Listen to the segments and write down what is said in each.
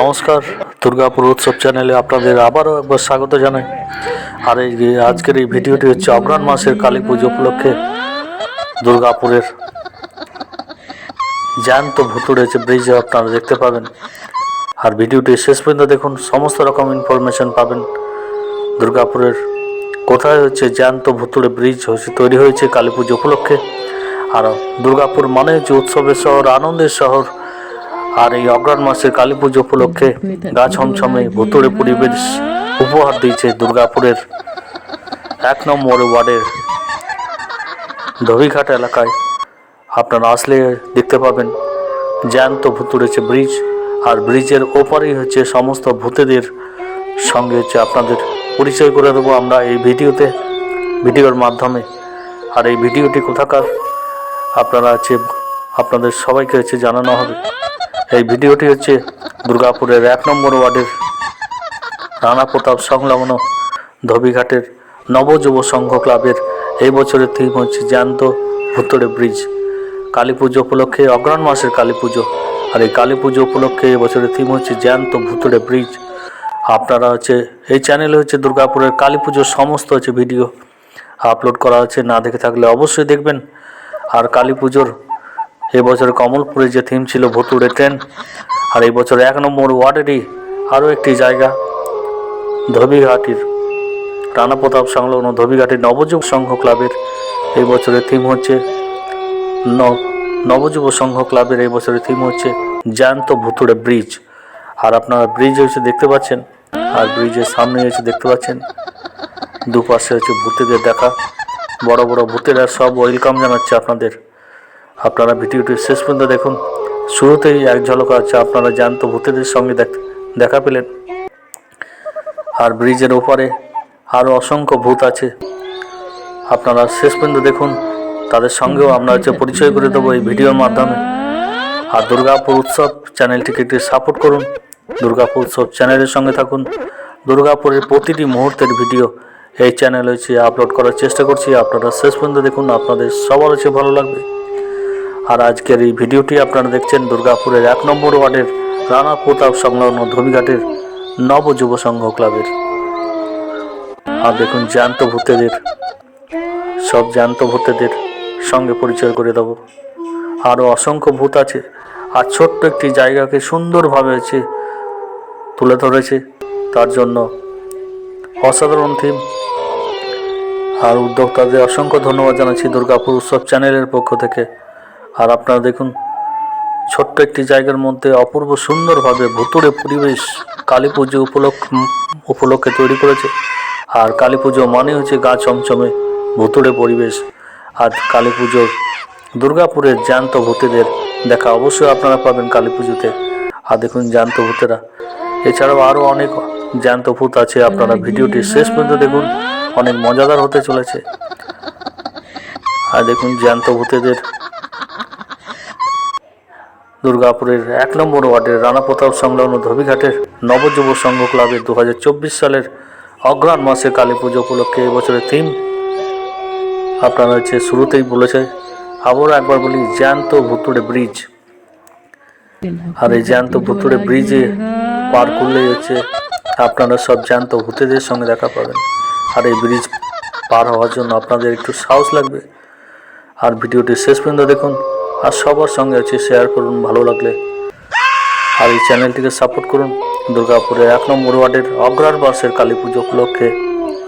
নমস্কার, দুর্গাপুর উৎসব চ্যানেলে আপনাদের আবারও একবার স্বাগত জানাই। আর এই আজকের এই ভিডিওটি হচ্ছে অগ্রহণ মাসের কালী পুজো উপলক্ষে দুর্গাপুরের জ্যান্ত ভুতুড়ে যে ব্রিজে আপনারা দেখতে পাবেন। আর ভিডিওটি শেষ পর্যন্ত দেখুন, সমস্ত রকম ইনফরমেশন পাবেন। দুর্গাপুরের কোথায় হচ্ছে জ্যান্ত ভুতুড়ে ব্রিজ হচ্ছে, তৈরি হয়েছে কালী পুজো উপলক্ষে। আর দুর্গাপুর মানে হচ্ছে উৎসবের শহর, আনন্দের শহর। আর এই অগ্রহণ মাসের কালী পুজো উপলক্ষে গা ছমছমে ভুতুড়ে পরিবেশ উপহার দিয়েছে দুর্গাপুরের এক নম্বর ওয়ার্ডের ধবিঘাট এলাকায়। আপনারা আসলে দেখতে পাবেন জ্যান্ত ভুতুড়েছে ব্রিজ, আর ব্রিজের ওপারেই হচ্ছে সমস্ত ভূতেদের সঙ্গে হচ্ছে আপনাদের পরিচয় করে দেবো আমরা এই ভিডিওতে, ভিডিওর মাধ্যমে। আর এই ভিডিওটি কোথাকার, আপনারা হচ্ছে, আপনাদের সবাইকে হচ্ছে জানানো হবে। এই ভিডিওটি হচ্ছে দুর্গাপুরের এক নম্বর ওয়ার্ডের রানা প্রতাপ সংলগ্ন ধবিঘাটের নবযুব সংঘ ক্লাবের এই বছরের থিম হচ্ছে জ্যান্ত ভুতরে ব্রিজ। কালী পুজো উপলক্ষে অগ্রহণ মাসের কালী পুজো। আর এই কালী পুজো উপলক্ষে এই বছরের থিম হচ্ছে জ্যান্ত ভুতুড়ে ব্রিজ। আপনারা হচ্ছে, এই চ্যানেলে হচ্ছে দুর্গাপুরের কালী পুজোর সমস্ত হচ্ছে ভিডিও আপলোড করা হচ্ছে না দেখে থাকলে অবশ্যই দেখবেন। আর কালী পুজোর এবছর কমলপুরে যে থিম ছিল ভুতুড়ে ট্রেন, আর এই বছর এক নম্বর ওয়ার্ডেরই আরও একটি জায়গা, ধবিঘাটির রানা প্রতাপ সংলগ্ন ধবিঘাটির নবযুগ সংঘ ক্লাবের এই বছরের থিম হচ্ছে নবযুব সংঘ ক্লাবের এই বছরের থিম হচ্ছে জ্যান্ত ভুতুড়ে ব্রিজ আর আপনারা ব্রিজ হচ্ছে দেখতে পাচ্ছেন, আর ব্রিজের সামনে হচ্ছে দেখতে পাচ্ছেন, দুপাশে হচ্ছে ভূতেদের দেখা। বড় বড় ভূতেরা সব ওয়েলকাম জানাচ্ছে আপনাদের। আপনারা ভিডিওটি শেষ পর্যন্ত দেখুন। শুরুতেই এক ঝলক আছে, আপনারা জ্যান্ত ভূতেদের সঙ্গে দেখ- দেখা পেলেন। আর ব্রিজের ওপারে আরও অসংখ্য ভূত আছে। আপনারা শেষ পর্যন্ত দেখুন, তাদের সঙ্গেও আমরা হচ্ছে পরিচয় করে দেবো এই ভিডিওর মাধ্যমে। আর দুর্গাপুর উৎসব চ্যানেলটিকে একটি সাপোর্ট করুন। দুর্গাপুর উৎসব চ্যানেলের সঙ্গে থাকুন। দুর্গাপুরের প্রতিটি মুহূর্তের ভিডিও এই চ্যানেল হচ্ছে আপলোড করার চেষ্টা করছি। আপনারা শেষ পর্যন্ত দেখুন, আপনাদের সবার হচ্ছে ভালো লাগবে। আর আজকের এই ভিডিওটি আপনারা দেখছেন দুর্গাপুরের এক নম্বর ওয়ার্ডের রানা প্রতাপ সংলগ্ন ধবিঘাটের নব যুব সংঘ ক্লাবের। আর দেখুন, জ্যান্ত ভূতেদের, সব জ্যান্ত ভূতেদের সঙ্গে পরিচয় করে দেবো। আরও অসংখ্য ভূত আছে, আর ছোট্ট একটি জায়গাকে সুন্দরভাবে হচ্ছে তুলে ধরেছে। তার জন্য অসাধারণ থিম। আর উদ্যোক্তাদের অসংখ্য ধন্যবাদ জানাচ্ছি দুর্গাপুর উৎসব চ্যানেলের পক্ষ থেকে। আর আপনারা দেখুন, ছোট্ট একটি জায়গার মধ্যে অপূর্ব সুন্দরভাবে ভুতুড়ে পরিবেশ কালী পুজো উপলক্ষ উপলক্ষে তৈরি করেছে। আর কালী পুজো মানে হচ্ছে গা চমচমে ভুতুড়ে পরিবেশ। আর কালী পুজোর দুর্গাপুরের জ্যান্ত ভূতেদের দেখা অবশ্যই আপনারা পাবেন কালী পুজোতে। আর দেখুন জ্যান্ত ভূতেরা। এছাড়াও আরও অনেক জ্যান্ত ভূত আছে আপনারা ভিডিওটি শেষ পর্যন্ত দেখুন। অনেক মজাদার হতে চলেছে। আর দেখুন জ্যান্ত ভূতেদের দুর্গাপুরের এক নম্বর ওয়ার্ডের রানা প্রতাপ সংলগ্ন ধবিঘাটের নবযুব সংঘ ক্লাবের দু সালের অগ্রহণ মাসে কালী পুজো উপলক্ষে এবছরের থিম আপনারা হচ্ছে শুরুতেই বলেছে, আবারও একবার বলি, জ্যান্ত ভুতুড়ে ব্রিজ। আর এই জ্যান্ত ভুতুড়ে ব্রিজে পার করলেই হচ্ছে আপনারা সব জ্যান্ত ভূতেদের সঙ্গে দেখা পাবেন। আর এই ব্রিজ পার হওয়ার জন্য আপনাদের একটু সাহস লাগবে। আর ভিডিওটি শেষ পর্যন্ত দেখুন। আর সবার সঙ্গে হচ্ছে শেয়ার করুন, ভালো লাগলে। আর এই চ্যানেলটিকে সাপোর্ট করুন, দুর্গাপুরের এক নম্বর ওয়ার্ডের অগ্রার বার্ষের কালী পুজো উপলক্ষে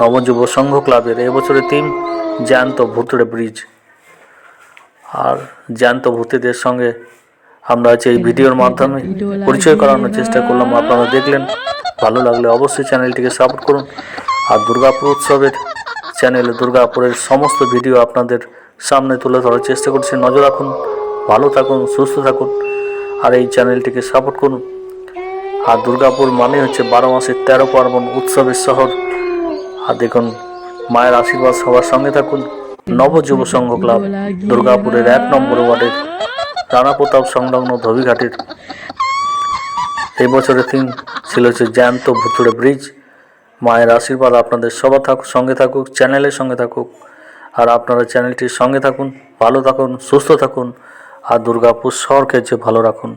নবযুব সংঘ ক্লাবের এবছরের থিম জ্যান্ত ভূতুড়ে ব্রিজ আর জ্যান্ত ভূতেদের সঙ্গে আমরা হচ্ছে এই ভিডিওর মাধ্যমে। পরিচয় করানোর চেষ্টা করলাম, আপনারা দেখলেন। ভালো লাগলে অবশ্যই চ্যানেলটিকে সাপোর্ট করুন। আর দুর্গাপুর উৎসবের চ্যানেলে দুর্গাপুরের সমস্ত ভিডিও আপনাদের সামনে তুলে ধরার চেষ্টা করছি। নজর রাখুন ভালো থাকুন, সুস্থ থাকুন, আর এই চ্যানেলটিকে সাপোর্ট করুন। আর দুর্গাপুর মানে হচ্ছে বারো মাসের তেরো পার্বণ উৎসবের শহর। আর দেখুন, মায়ের আশীর্বাদ সবার সঙ্গে থাকুন। নবযুব সংঘ ক্লাব, দুর্গাপুরের এক নম্বর ওয়ার্ডের রানা প্রতাপ সংলগ্ন ধবিঘাটের। এই বছরের থিম ছিল হচ্ছে জ্যান্ত ভুতুড়ে ব্রিজ মায়ের আশীর্বাদ আপনাদের সবার থাকুক সঙ্গে থাকুক চ্যানেলের সঙ্গে থাকুক। আর আপনারা চ্যানেলটির সঙ্গে থাকুন, ভালো থাকুন, সুস্থ থাকুন। আর দুর্গাপুর শহরকে যে ভালো রাখুন।